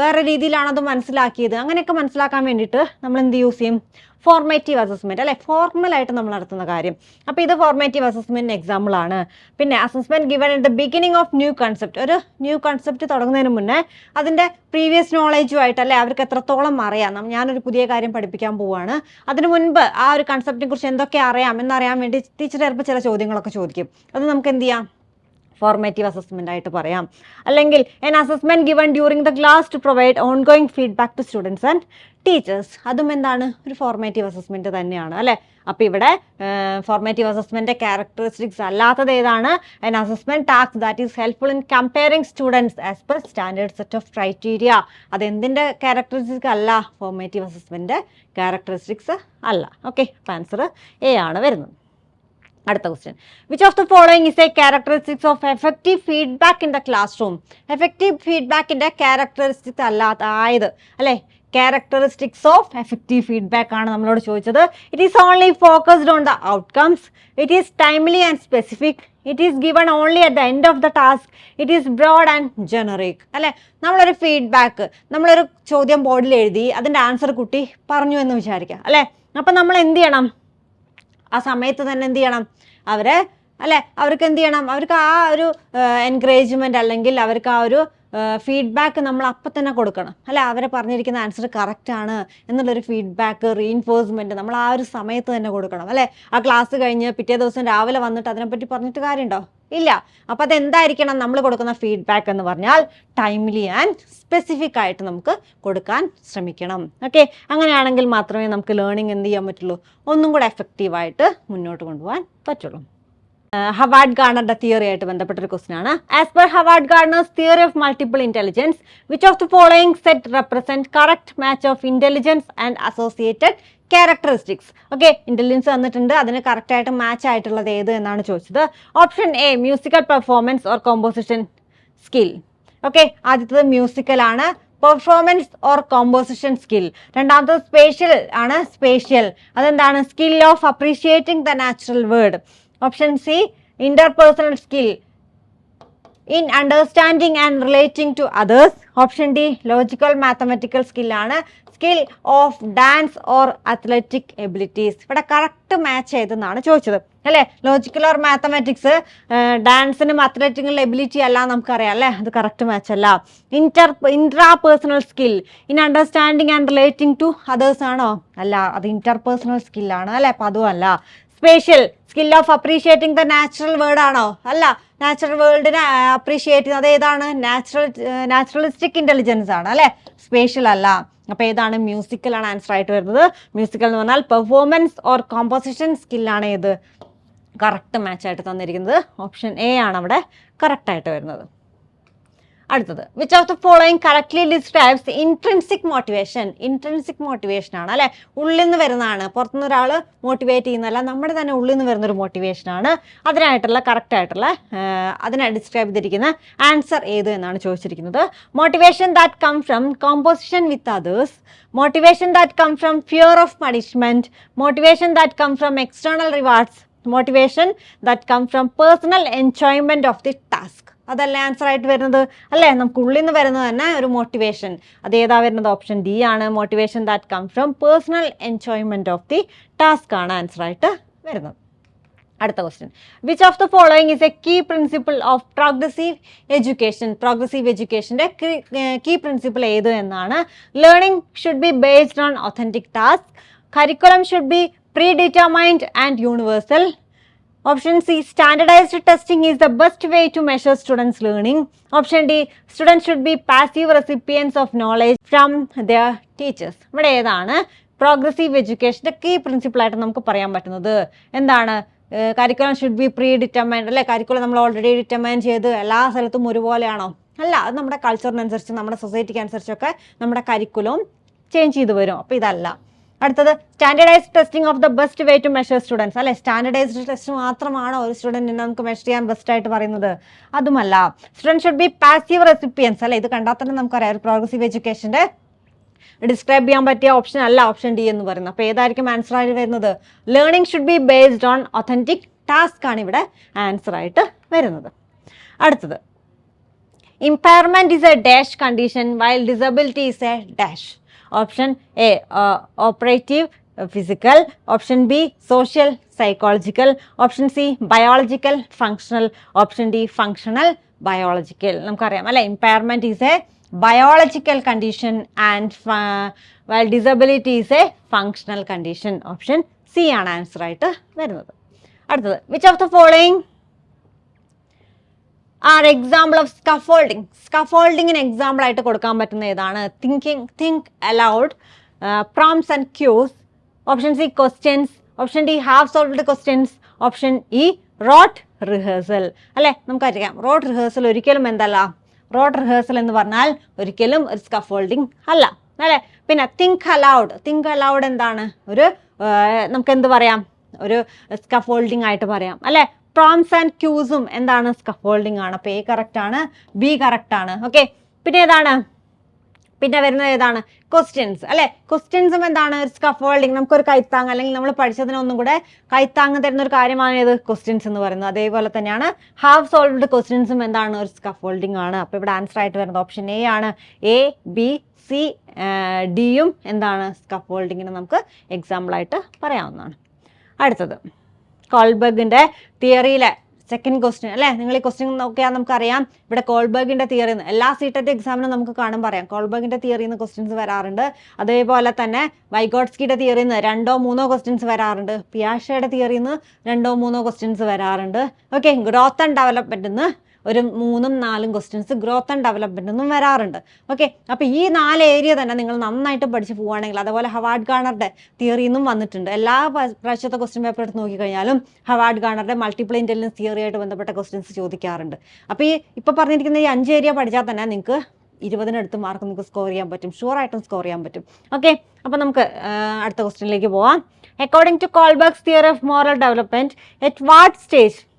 വേറെ രീതിയിലാണ് അത് മനസ്സിലാക്കിയത്. അങ്ങനെയൊക്കെ മനസ്സിലാക്കാൻ വേണ്ടിയിട്ട് നമ്മൾ എന്ത് യൂസ് ചെയ്യും? ഫോർമേറ്റീവ് അസസ്മെന്റ് അല്ലെ? ഫോർമലായിട്ട് നമ്മൾ നടത്തുന്ന കാര്യം. അപ്പോൾ ഇത് ഫോർമേറ്റീവ് അസസ്മെന്റ് എക്സാമ്പിൾ ആണ്. പിന്നെ assessment given in the beginning of new concept ഒരു ന്യൂ കൺസെപ്റ്റ് തുടങ്ങുന്നതിന് മുന്നേ അതിന്റെ പ്രീവിയസ് നോളേജുമായിട്ട് അല്ലെ? അവർക്ക് എത്രത്തോളം അറിയാം? ഞാനൊരു പുതിയ കാര്യം പഠിപ്പിക്കാൻ പോവുകയാണ് അതിന് മുൻപ് ആ ഒരു കൺസെപ്റ്റിനെ കുറിച്ച് എന്തൊക്കെ അറിയാം എന്നറിയാൻ വേണ്ടി ടീച്ചർ ചിലപ്പോൾ ചില ചോദ്യങ്ങളൊക്കെ ചോദിക്കും. അത് നമുക്ക് എന്ത് ചെയ്യാം? ഫോർമേറ്റീവ് അസസ്മെന്റ് ആയിട്ട് പറയാം. അല്ലെങ്കിൽ an assessment given during the class to provide ongoing feedback to students and teachers അതും എന്താണ്? ഒരു ഫോർമേറ്റീവ് അസസ്മെന്റ് തന്നെയാണ് അല്ലേ? അപ്പോൾ ഇവിടെ ഫോർമേറ്റീവ് അസസ്മെന്റ് ക്യാരക്ടറിസ്റ്റിക്സ് അല്ലാത്തത് ഏതാണ്? An assessment task that is helpful in comparing students as per standard set of criteria അത് എന്തിന്റെ ക്യാരക്ടറിസ്റ്റിക്സ് അല്ല ഫോർമേറ്റീവ് അസസ്മെന്റ് ക്യാരക്ടറിസ്റ്റിക്സ് അല്ല. ഓക്കെ ആൻസർ എ ആണ് വരുന്നത്. അടുത്ത question which of the following is a characteristics of effective feedback in the classroom effective ഫീഡ്ബാക്കിന്റെ characteristics അല്ലാത്ത ആയത് അല്ലേ? ക്യാരക്ടറിസ്റ്റിക്സ് ഓഫ് എഫക്റ്റീവ് ഫീഡ്ബാക്ക് ആണ് നമ്മളോട് ചോദിച്ചത്. It is only focused on the outcomes it is timely and specific it is given only at the end of the task it is broad and generic അല്ലെ? നമ്മളൊരു feedback നമ്മളൊരു ചോദ്യം ബോർഡിൽ എഴുതി അതിന്റെ ആൻസർ കുട്ടി പറഞ്ഞു എന്ന് വിചാരിക്കുക അല്ലേ? അപ്പം നമ്മൾ എന്ത് ചെയ്യണം? ആ സമയത്ത് തന്നെ എന്ത് ചെയ്യണം? അവരെ അല്ലെ അവർക്ക് എന്ത് ചെയ്യണം? അവർക്ക് ആ ഒരു എൻകറേജ്മെന്റ് അല്ലെങ്കിൽ അവർക്ക് ആ ഒരു ഫീഡ്ബാക്ക് നമ്മൾ അപ്പം തന്നെ കൊടുക്കണം. അല്ലെ അവരെ പറഞ്ഞിരിക്കുന്ന ആൻസർ കറക്റ്റ് ആണ് എന്നുള്ളൊരു ഫീഡ്ബാക്ക് റീഇൻഫോഴ്സ്മെന്റ് നമ്മൾ ആ ഒരു സമയത്ത് തന്നെ കൊടുക്കണം. അല്ലേ ആ ക്ലാസ് കഴിഞ്ഞ് പിറ്റേ ദിവസം രാവിലെ വന്നിട്ട് അതിനെപ്പറ്റി പറഞ്ഞിട്ട് കാര്യമുണ്ടോ? ഇല്ല. അപ്പം അതെന്തായിരിക്കണം? നമ്മൾ കൊടുക്കുന്ന ഫീഡ്ബാക്ക് എന്ന് പറഞ്ഞാൽ ടൈംലി ആൻഡ് സ്പെസിഫിക് ആയിട്ട് നമുക്ക് കൊടുക്കാൻ ശ്രമിക്കണം. ഓക്കെ അങ്ങനെയാണെങ്കിൽ മാത്രമേ നമുക്ക് ലേണിംഗ് എന്ത് ചെയ്യാൻ പറ്റുള്ളൂ? ഒന്നും കൂടെ എഫക്റ്റീവായിട്ട് മുന്നോട്ട് കൊണ്ടുപോകാൻ പറ്റുള്ളൂ. ഹവാർഡ് ഗാർണറുടെ തിയറി ആയിട്ട് ബന്ധപ്പെട്ട ഒരു ക്വസ്റ്റൻ ആണ്. As per Howard Gardner's theory of multiple intelligence which of the following set represent correct match of intelligence and associated characteristics okay intelligence വന്നിട്ടുണ്ട്. അതിന് കറക്റ്റായിട്ട് മാച്ച് ആയിട്ടുള്ളത് ഏത് എന്നാണ് ചോദിച്ചത്? Option A musical performance or composition skill okay ആദ്യത്തത് musical ആണ്. Performance or composition skill രണ്ടാമത്തത് സ്പേഷ്യൽ ആണ്. സ്പേഷ്യൽ അതെന്താണ്? Skill of appreciating the natural world option C interpersonal skill in understanding and relating to others option D logical mathematical സ്കില്ലാണ് skill of dance or athletic abilities ഇവിടെ correct match ചെയ്തെന്നാണ് ചോദിച്ചത്. അല്ലേ? Logical or mathematics ഡാൻസിനും athletical ability അല്ല നമുക്കറിയാം അല്ലേ? അത് correct match അല്ല. Inter intrapersonal skill in understanding and relating to others ആണോ? അല്ല അത് ഇന്റർ പേഴ്സണൽ സ്കില്ലാണ് അല്ലേ? അപ്പം അതും അല്ല. Spatial skill of appreciating the natural world ആണോ? അല്ല നാച്ചുറൽ വേൾഡിനെ അപ്രീഷിയേറ്റ് ചെയ്യുന്നത് ഏതാണ്? നാച്ചുറൽ നാച്ചുറലിസ്റ്റിക് ഇന്റലിജൻസ് ആണ് അല്ലേ? സ്പേഷ്യൽ അല്ല. അപ്പോൾ ഏതാണ് മ്യൂസിക്കൽ ആണ് ആൻസർ ആയിട്ട് വരുന്നത്. മ്യൂസിക്കൽ എന്ന് പറഞ്ഞാൽ പെർഫോമൻസ് ഓർ കോമ്പോസിഷൻ സ്കില്ലാണ് ഏത്? കറക്റ്റ് മാച്ച് ആയിട്ട് തന്നിരിക്കുന്നത്. ഓപ്ഷൻ എ ആണ് അവിടെ കറക്റ്റ് ആയിട്ട് വരുന്നത്. അടുത്തത്. Which of the following correctly describes intrinsic motivation intrinsic motivation ആണ് അല്ലെ? ഉള്ളിൽ നിന്ന് വരുന്നതാണ്. പുറത്തുനിന്ന് ഒരാൾ മോട്ടിവേറ്റ് ചെയ്യുന്നതല്ല നമ്മുടെ തന്നെ ഉള്ളിൽ നിന്ന് വരുന്നൊരു മോട്ടിവേഷൻ ആണ്. അതിനായിട്ടുള്ള കറക്റ്റ് ആയിട്ടുള്ള അതിനെ ഡിസ്ക്രൈബ് ചെയ്തിരിക്കുന്ന ആൻസർ ഏത് എന്നാണ് ചോദിച്ചിരിക്കുന്നത്. Motivation that come from composition with others motivation that come from fear of punishment motivation that come from external rewards motivation that come from personal enjoyment of the task അതല്ലേ answer ആയിട്ട് വരുന്നത്? അല്ലേ? നമുക്ക് ഉള്ളിൽ നിന്ന് വരുന്നത് തന്നെ ഒരു മോട്ടിവേഷൻ അത് ഏതാ വരുന്നത്? ഓപ്ഷൻ ഡി ആണ്. Motivation that come from personal enjoyment of the task ആണ് ആൻസർ ആയിട്ട് വരുന്നത്. അടുത്ത question which of the following is a key principle of progressive education progressive എഡ്യൂക്കേഷന്റെ key principle ഏത് എന്നാണ്? Learning should be based on authentic task curriculum should be predetermined and universal option C standardized testing is the best way to measure students learning option D students should be passive recipients of knowledge from the teachers ഇവിടെ ഏതാണ്? Progressive എഡ്യൂക്കേഷന്റെ key പ്രിൻസിപ്പിളായിട്ട് നമുക്ക് പറയാൻ പറ്റുന്നത്. എന്താണ്? Curriculum should be predetermined അല്ലേ? Curriculum നമ്മൾ already determine ചെയ്ത് എല്ലാ സ്ഥലത്തും ഒരുപോലെയാണോ? അല്ല അത് നമ്മുടെ കൾച്ചറിനനുസരിച്ച് നമ്മുടെ സൊസൈറ്റിക്ക് അനുസരിച്ചൊക്കെ നമ്മുടെ കരിക്കുലവും ചേഞ്ച് ചെയ്ത് വരും. അപ്പോൾ ഇതല്ല. അടുത്തത് standardised testing of the best way to measure students അല്ലെ? സ്റ്റാൻഡേർഡൈസ്ഡ് ടെസ്റ്റ് മാത്രമാണ് ഒരു സ്റ്റുഡന്റിനെ നമുക്ക് മെഷർ ചെയ്യാൻ ബെസ്റ്റ് ആയിട്ട് പറയുന്നത്? അതുമല്ല student should be passive recipients അല്ലെ? ഇത് കണ്ടാൽ തന്നെ നമുക്കറിയാം ഒരു പ്രോഗ്രസീവ് എഡ്യൂക്കേഷന്റെ ഡിസ്ക്രൈബ് ചെയ്യാൻ പറ്റിയ ഓപ്ഷൻ അല്ല ഓപ്ഷൻ ഡി എന്ന് പറയുന്നത്. അപ്പോൾ ഏതായിരിക്കും ആൻസർ ആയിട്ട് വരുന്നത്? Learning should be based on authentic task ആണ് ഇവിടെ ആൻസർ ആയിട്ട് വരുന്നത്. അടുത്തത് impairment is a dash condition while disability is a dash option A operative physical option B social psychological option C biological functional option D functional biological നമുക്കറിയാം അല്ലെ? Impairment is a biological condition and while disability is a functional condition option C ആണ് answer ആയിട്ട് വരുന്നത്. അടുത്തത് which of the following are example of scaffolding സ്കഫോൾഡിങ്ങിന് example ആയിട്ട് കൊടുക്കാൻ പറ്റുന്ന ഏതാണ്? Thinking think aloud prompts and cues option C questions option D half solved questions option E rote rehearsal അല്ലേ? നമുക്കറിയാം. റോട്ട് റിഹേഴ്സൽ ഒരിക്കലും എന്തല്ല? റോട്ട് റിഹേഴ്സൽ എന്ന് പറഞ്ഞാൽ ഒരിക്കലും ഒരു സ്കഫോൾഡിങ് അല്ല. അല്ലേ? പിന്നെ തിങ്ക് അലൗഡ് തിങ്ക് അലൗഡ് എന്താണ്? ഒരു നമുക്ക് എന്ത് പറയാം? ഒരു സ്കഫോൾഡിങ് ആയിട്ട് പറയാം. അല്ലേ? പ്രോംസ് ആൻഡ് ക്യൂസും എന്താണ്? സ്കഫോൾഡിംഗ് ആണ്. അപ്പോൾ എ കറക്റ്റ് ആണ്. ബി കറക്റ്റ് ആണ്. ഓക്കെ പിന്നെ ഏതാണ്? പിന്നെ വരുന്നത് ഏതാണ്? ക്വസ്റ്റ്യൻസ് അല്ലെ? ക്വസ്റ്റ്യൻസും എന്താണ്? ഒരു സ്കഫോൾഡിങ് നമുക്കൊരു കൈത്താങ് അല്ലെങ്കിൽ നമ്മൾ പഠിച്ചതിനൊന്നും കൂടെ കൈത്താങ് തരുന്ന ഒരു കാര്യമാണ് ഏത്? ക്വസ്റ്റ്യൻസ് എന്ന് പറയുന്നത്. അതേപോലെ തന്നെയാണ് ഹാഫ് സോൾവ്ഡ് ക്വസ്റ്റ്യൻസും എന്താണ്? ഒരു സ്കഫോൾഡിംഗ് ആണ്. അപ്പോൾ ഇവിടെ ആൻസർ ആയിട്ട് വരുന്നത് ഓപ്ഷൻ എ ആണ്. എ ബി സി ഡിയും എന്താണ്? സ്കഫോൾഡിങ്ങിന് നമുക്ക് എക്സാമ്പിളായിട്ട് പറയാവുന്നതാണ്. അടുത്തത്. കോൾബർഗിന്റെ തിയറിയിലെ സെക്കൻഡ് ക്വസ്റ്റ്യൻ അല്ലേ? നിങ്ങൾ ഈ ക്വസ്റ്റ്യൻ നോക്കിയാൽ നമുക്കറിയാം. ഇവിടെ കോൾബർഗിന്റെ തിയറി എല്ലാ സീറ്ററ്റ് എക്സാമിനും നമുക്ക് കാണും പറയാം. കോൾബർഗിന്റെ തിയറിയിൽ നിന്ന് ക്വസ്റ്റ്യൻസ് വരാറുണ്ട്. അതേപോലെ തന്നെ വൈഗോഡ്സ്കിയുടെ തിയറിയിൽ നിന്ന് രണ്ടോ മൂന്നോ ക്വസ്റ്റ്യൻസ് വരാറുണ്ട്. പിയാഷയുടെ തിയറിയിൽ നിന്ന് രണ്ടോ മൂന്നോ ക്വസ്റ്റ്യൻസ് വരാറുണ്ട്. ഓക്കെ ഗ്രോത്ത് ആൻഡ് ഡെവലപ്മെന്റ് ഒരു മൂന്നും നാലും ക്വസ്റ്റ്യൻസ് ഗ്രോത്ത് ആൻഡ് ഡെവലപ്മെന്റ് ഒന്നും വരാറുണ്ട്. ഓക്കെ അപ്പോൾ ഈ നാല് ഏരിയ തന്നെ നിങ്ങൾ നന്നായിട്ട് പഠിച്ച് പോവുകയാണെങ്കിൽ അതുപോലെ ഹവാർഡ് ഗാണറുടെ തിയറി നിന്നും വന്നിട്ടുണ്ട്. എല്ലാ പ്ര- പ്രാവശ്യത്തെ ക്വസ്റ്റ്യൻ പേപ്പർ എടുത്ത് നോക്കിക്കഴിഞ്ഞാലും ഹവാർഡ് ഗാണറുടെ മൾട്ടിപ്പിൾ ഇന്റലിജൻസ് തിയറിയായിട്ട് ബന്ധപ്പെട്ട ക്വസ്റ്റ്യൻസ് ചോദിക്കാറുണ്ട്. അപ്പോൾ ഈ ഇപ്പോൾ പറഞ്ഞിരിക്കുന്ന ഈ അഞ്ച് ഏരിയ പഠിച്ചാൽ തന്നെ നിങ്ങൾക്ക് ഇരുപതിനടുത്ത് മാർക്ക് നിങ്ങൾക്ക് സ്കോർ ചെയ്യാൻ പറ്റും. ഷുവർ ആയിട്ടും സ്കോർ ചെയ്യാൻ പറ്റും. ഓക്കെ അപ്പോൾ നമുക്ക് അടുത്ത ക്വസ്റ്റ്യനിലേക്ക് പോവാം. According to Kohlberg's theory of moral development at what stage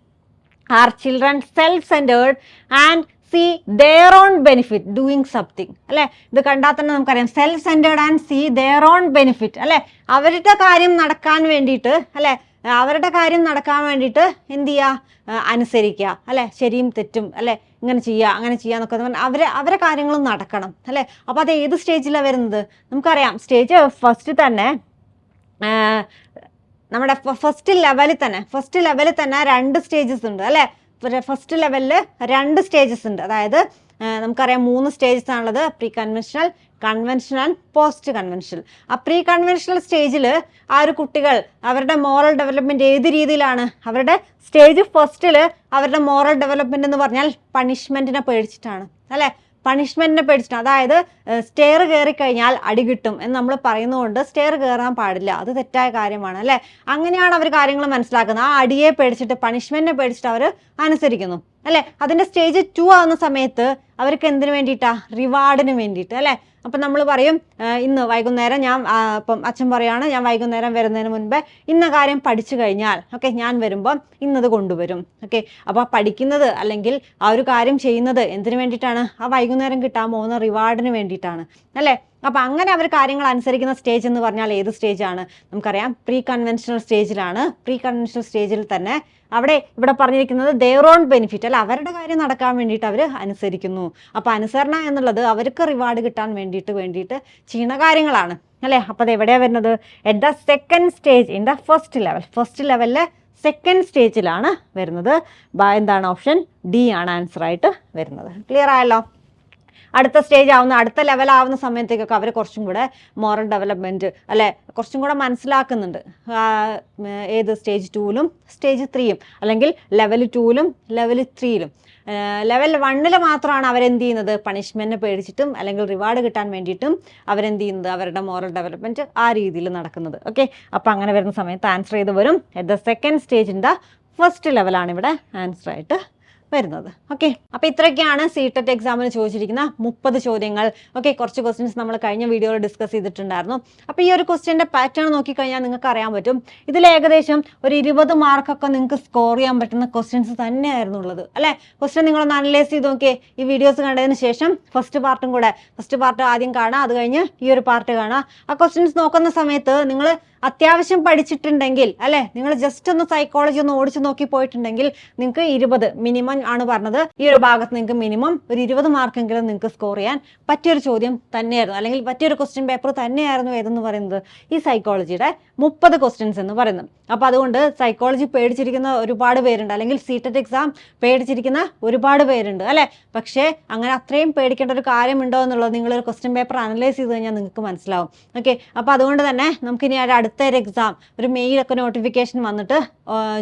are children self centred and see their own benefit doing something അല്ലേ? ഇത് കണ്ടാൽ തന്നെ നമുക്കറിയാം. Self centred and see their own benefit അല്ലേ? അവരുടെ കാര്യം നടക്കാൻ വേണ്ടിയിട്ട് അല്ലേ? അവരുടെ കാര്യം നടക്കാൻ വേണ്ടിയിട്ട് എന്ത് ചെയ്യുക അനുസരിക്കുക. അല്ലേ? ശരിയും തെറ്റും അല്ലേ? ഇങ്ങനെ ചെയ്യുക അങ്ങനെ ചെയ്യുക എന്നൊക്കെ പറഞ്ഞാൽ അവരെ അവരെ കാര്യങ്ങളും നടക്കണം. അല്ലേ? അപ്പോൾ അത് ഏത് സ്റ്റേജിലാണ് വരുന്നത്? നമുക്കറിയാം. സ്റ്റേജ് ഫസ്റ്റ് തന്നെ നമ്മുടെ ഫസ്റ്റ് ലെവലിൽ തന്നെ ഫസ്റ്റ് ലെവലിൽ തന്നെ രണ്ട് സ്റ്റേജസ് ഉണ്ട് അല്ലേ? ഫസ്റ്റ് ലെവലിൽ രണ്ട് സ്റ്റേജസ് ഉണ്ട്. അതായത് നമുക്കറിയാം മൂന്ന് സ്റ്റേജസ് ആണുള്ളത്. Pre conventional conventional and post conventional ആ പ്രീ കൺവെൻഷണൽ സ്റ്റേജിൽ ആ ഒരു കുട്ടികൾ അവരുടെ മോറൽ ഡെവലപ്മെന്റ് ഏത് രീതിയിലാണ്? അവരുടെ സ്റ്റേജ് ഫസ്റ്റിൽ അവരുടെ മോറൽ ഡെവലപ്മെന്റ് എന്ന് പറഞ്ഞാൽ പണിഷ്മെന്റിനെ പേടിച്ചിട്ടാണ് അല്ലേ? പണിഷ്മെന്റിനെ പേടിച്ചിട്ട് അതായത് സ്റ്റെയർ കയറി കഴിഞ്ഞാൽ അടി കിട്ടും എന്ന് നമ്മൾ പറയുന്നതുകൊണ്ട് സ്റ്റെയർ കയറാൻ പാടില്ല. അത് തെറ്റായ കാര്യമാണ് അല്ലേ? അങ്ങനെയാണ് അവർ കാര്യങ്ങൾ മനസ്സിലാക്കുന്നത്. ആ അടിയെ പേടിച്ചിട്ട് പണിഷ്മെന്റിനെ പേടിച്ചിട്ട് അവർ അനുസരിക്കുന്നു അല്ലേ? അതിന്റെ സ്റ്റേജ് ടു ആവുന്ന സമയത്ത് അവർക്ക് എന്തിനു വേണ്ടിയിട്ടാ? റിവാർഡിന് വേണ്ടിയിട്ട് അല്ലേ? അപ്പം നമ്മൾ പറയും ഇന്ന് വൈകുന്നേരം ഞാൻ ഇപ്പം അച്ഛൻ പറയാണ് ഞാൻ വൈകുന്നേരം വരുന്നതിന് മുൻപേ ഇന്ന കാര്യം പഠിച്ചു കഴിഞ്ഞാൽ ഓക്കെ ഞാൻ വരുമ്പോൾ ഇന്നത് കൊണ്ടുവരും ഓക്കെ. അപ്പോൾ പഠിക്കുന്നത് അല്ലെങ്കിൽ ആ ഒരു കാര്യം ചെയ്യുന്നത് എന്തിനു വേണ്ടിയിട്ടാണ്? ആ വൈകുന്നേരം കിട്ടാൻ പോകുന്ന റിവാർഡിന് വേണ്ടിയിട്ടാണ് അല്ലേ? അപ്പം അങ്ങനെ അവർ കാര്യങ്ങൾ അനുസരിക്കുന്ന സ്റ്റേജ് എന്ന് പറഞ്ഞാൽ ഏത് സ്റ്റേജാണ് നമുക്കറിയാം പ്രീ കൺവെൻഷണൽ സ്റ്റേജിലാണ് പ്രീ കൺവെൻഷണൽ സ്റ്റേജിൽ തന്നെ അവിടെ ഇവിടെ പറഞ്ഞിരിക്കുന്നത് ദെയർ ഓൺ ബെനിഫിറ്റ് അല്ല അവരുടെ കാര്യം നടക്കാൻ വേണ്ടിയിട്ട് അവർ അനുസരിക്കുന്നു. അപ്പോൾ അനുസരണ എന്നുള്ളത് അവർക്ക് റിവാർഡ് കിട്ടാൻ വേണ്ടിയിട്ട് വേണ്ടിയിട്ട് ചെയ്യുന്ന കാര്യങ്ങളാണ്. അല്ലേ? അപ്പോൾ അത് എവിടെയാണ് വരുന്നത്? At the second stage in the first level first ലെവലിൽ സെക്കൻഡ് സ്റ്റേജിലാണ് വരുന്നത്. എന്താണ് ഓപ്ഷൻ ഡി ആണ് ആൻസർ ആയിട്ട് വരുന്നത്. ക്ലിയർ ആയല്ലോ? അടുത്ത സ്റ്റേജ് ആവുന്ന അടുത്ത ലെവൽ ആവുന്ന സമയത്തേക്കൊക്കെ അവർ കുറച്ചും കൂടെ മോറൽ ഡെവലപ്മെന്റ് അല്ലെ കുറച്ചും കൂടെ മനസ്സിലാക്കുന്നുണ്ട്. ഏത് സ്റ്റേജ് ടൂവിലും സ്റ്റേജ് ത്രീയും അല്ലെങ്കിൽ ലെവൽ ടൂവിലും ലെവൽ ത്രീയിലും ലെവൽ വണ്ണിൽ മാത്രമാണ് അവരെന്ത് ചെയ്യുന്നത്? പണിഷ്മെന്റ് പേടിച്ചിട്ടും അല്ലെങ്കിൽ റിവാർഡ് കിട്ടാൻ വേണ്ടിയിട്ടും അവരെന്ത് ചെയ്യുന്നത്? അവരുടെ മോറൽ ഡെവലപ്മെന്റ് ആ രീതിയിൽ നടക്കുന്നത്. ഓക്കെ അപ്പോൾ അങ്ങനെ വരുന്ന സമയത്ത് ആൻസർ ചെയ്ത് വരും. At the second stage in the first ലെവലാണ് ഇവിടെ ആൻസർ ആയിട്ട് വരുന്നത്. ഓക്കെ അപ്പോൾ ഇത്രയൊക്കെയാണ് സി ടെറ്റ് എക്സാമിന് ചോദിച്ചിരിക്കുന്ന മുപ്പത് ചോദ്യങ്ങൾ. ഓക്കെ കുറച്ച് ക്വസ്റ്റ്യൻസ് നമ്മൾ കഴിഞ്ഞ വീഡിയോയിൽ ഡിസ്കസ് ചെയ്തിട്ടുണ്ടായിരുന്നു. അപ്പോൾ ഈ ഒരു ക്വസ്റ്റ്യന്റെ പാറ്റേൺ നോക്കിക്കഴിഞ്ഞാൽ നിങ്ങൾക്ക് അറിയാൻ പറ്റും. ഇതിൽ ഏകദേശം ഒരു ഇരുപത് മാർക്കൊക്കെ നിങ്ങൾക്ക് സ്കോർ ചെയ്യാൻ പറ്റുന്ന ക്വസ്റ്റ്യൻസ് തന്നെയായിരുന്നു ഉള്ളത്. അല്ലേ? ക്വസ്റ്റ്യൻ നിങ്ങളൊന്ന് അനലൈസ് ചെയ്ത് നോക്കിയേ. ഈ വീഡിയോസ് കണ്ടതിന് ശേഷം ഫസ്റ്റ് പാർട്ടും കൂടെ. ഫസ്റ്റ് പാർട്ട് ആദ്യം കാണാം. അത് കഴിഞ്ഞ് ഈ ഒരു പാർട്ട് കാണാം. ആ ക്വസ്റ്റ്യൻസ് നോക്കുന്ന സമയത്ത് നിങ്ങൾ അത്യാവശ്യം പഠിച്ചിട്ടുണ്ടെങ്കിൽ അല്ലെ? നിങ്ങൾ ജസ്റ്റ് ഒന്ന് സൈക്കോളജി ഒന്ന് ഓടിച്ചു നോക്കി പോയിട്ടുണ്ടെങ്കിൽ നിങ്ങൾക്ക് ഇരുപത് മിനിമം ആണ് പറഞ്ഞത്. ഈ ഒരു ഭാഗത്ത് നിങ്ങൾക്ക് മിനിമം ഒരു ഇരുപത് മാർക്കെങ്കിലും നിങ്ങൾക്ക് സ്കോർ ചെയ്യാൻ പറ്റിയൊരു ചോദ്യം തന്നെയായിരുന്നു. അല്ലെങ്കിൽ പറ്റിയൊരു ക്വസ്റ്റ്യൻ പേപ്പർ തന്നെയായിരുന്നു ഏതെന്ന് പറയുന്നത് ഈ സൈക്കോളജിയുടെ മുപ്പത് ക്വസ്റ്റ്യൻസ് എന്ന് പറയുന്നത്. അപ്പോൾ അതുകൊണ്ട് സൈക്കോളജി പേടിച്ചിരിക്കുന്ന ഒരുപാട് പേരുണ്ട്. അല്ലെങ്കിൽ സീറ്ററ്റ് എക്സാം പേടിച്ചിരിക്കുന്ന ഒരുപാട് പേരുണ്ട് അല്ലേ? പക്ഷേ അങ്ങനെ അത്രയും പേടിക്കേണ്ട ഒരു കാര്യമുണ്ടോ എന്നുള്ളത് നിങ്ങളൊരു ക്വസ്റ്റ്യൻ പേപ്പർ അനലൈസ് ചെയ്ത് കഴിഞ്ഞാൽ നിങ്ങൾക്ക് മനസ്സിലാവും. ഓക്കെ അപ്പോൾ അതുകൊണ്ട് തന്നെ നമുക്കിനി ഒരു അടുത്ത ഒരു എക്സാം ഒരു മെയ്യിലൊക്കെ നോട്ടിഫിക്കേഷൻ വന്നിട്ട്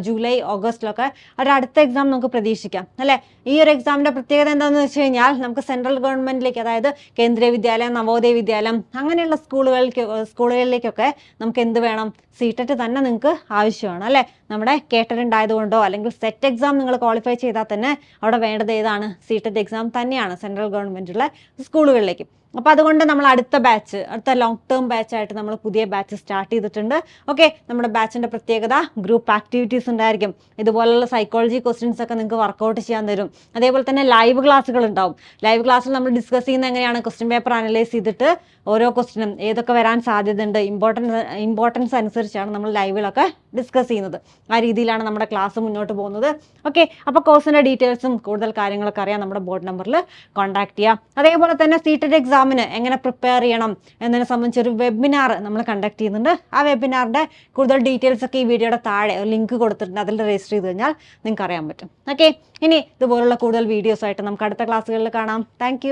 ജൂലൈ ഓഗസ്റ്റിലൊക്കെ ഒരു അടുത്ത എക്സാം നമുക്ക് പ്രതീക്ഷിക്കാം. അല്ലേ? ഈ ഒരു എക്സാമിന്റെ പ്രത്യേകത എന്താണെന്ന് വെച്ച് കഴിഞ്ഞാൽ നമുക്ക് സെൻട്രൽ ഗവൺമെന്റിലേക്ക് അതായത് കേന്ദ്രീയ വിദ്യാലയം നവോദയ വിദ്യാലയം അങ്ങനെയുള്ള സ്കൂളുകളിലേക്ക് സ്കൂളുകളിലേക്കൊക്കെ നമുക്ക് എന്ത് വേണം? സീറ്ററ്റ് തന്നെ നിങ്ങൾക്ക് ആവശ്യമാണ് അല്ലേ? നമ്മുടെ കേട്ടഡ് ഉണ്ടായതുകൊണ്ടോ അല്ലെങ്കിൽ സെറ്റ് എക്സാം നിങ്ങൾ ക്വാളിഫൈ ചെയ്താൽ തന്നെ അവിടെ വേണ്ടത് ഏതാണ്? സീറ്ററ്റ് എക്സാം തന്നെയാണ് സെൻട്രൽ ഗവൺമെന്റുള്ള സ്കൂളുകളിലേക്ക് അപ്പോൾ അതുകൊണ്ട് നമ്മൾ അടുത്ത ബാച്ച് അടുത്ത ലോങ് ടേം ബാച്ച് ആയിട്ട് നമ്മൾ പുതിയ ബാച്ച് സ്റ്റാർട്ട് ചെയ്തിട്ടുണ്ട്. ഓക്കെ നമ്മുടെ ബാച്ചിന്റെ പ്രത്യേകത ഗ്രൂപ്പ് ആക്ടിവിറ്റീസ് ഉണ്ടായിരിക്കും. ഇതുപോലുള്ള സൈക്കോളജി ക്വസ്റ്റ്യൻസ് ഒക്കെ നിങ്ങൾക്ക് വർക്കൗട്ട് ചെയ്യാൻ തരും. അതേപോലെ തന്നെ ലൈവ് ക്ലാസ്സുകൾ ഉണ്ടാവും. ലൈവ് ക്ലാസ്സിൽ നമ്മൾ ഡിസ്കസ് ചെയ്യുന്ന എങ്ങനെയാണ് ക്വസ്റ്റ്യൻ പേപ്പർ അനലൈസ് ചെയ്തിട്ട് ഓരോ ക്വസ്റ്റിനും ഏതൊക്കെ വരാൻ സാധ്യതയുണ്ട് ഇമ്പോർട്ടൻസ് ഇമ്പോർട്ടൻസ് അനുസരിച്ചാണ് നമ്മൾ ലൈവിലൊക്കെ ഡിസ്കസ് ചെയ്യുന്നത്. ആ രീതിയിലാണ് നമ്മുടെ ക്ലാസ് മുന്നോട്ട് പോകുന്നത്. ഓക്കെ അപ്പോൾ കോഴ്സിന്റെ ഡീറ്റെയിൽസും കൂടുതൽ കാര്യങ്ങളൊക്കെ അറിയാൻ നമ്മുടെ ബോർഡ് നമ്പറിൽ കോൺടാക്ട് ചെയ്യാം. അതേപോലെ തന്നെ സീറ്റഡ് എക്സാമിന് എങ്ങനെ പ്രിപ്പയർ ചെയ്യണം എന്നതിനെ സംബന്ധിച്ചൊരു വെബിനാർ നമ്മൾ കണ്ടക്ട് ചെയ്യുന്നുണ്ട്. ആ വെബിനാറിന്റെ കൂടുതൽ ഡീറ്റെയിൽസ് ഒക്കെ ഈ വീഡിയോയുടെ താഴെ ഒരു ലിങ്ക് കൊടുത്തിട്ടുണ്ട്. അതിൽ രജിസ്റ്റർ ചെയ്ത് കഴിഞ്ഞാൽ നിങ്ങൾക്ക് അറിയാൻ പറ്റും. ഓക്കെ ഇനി ഇതുപോലുള്ള കൂടുതൽ വീഡിയോസ് ആയിട്ട് നമുക്ക് അടുത്ത ക്ലാസ്സുകളിൽ കാണാം. താങ്ക്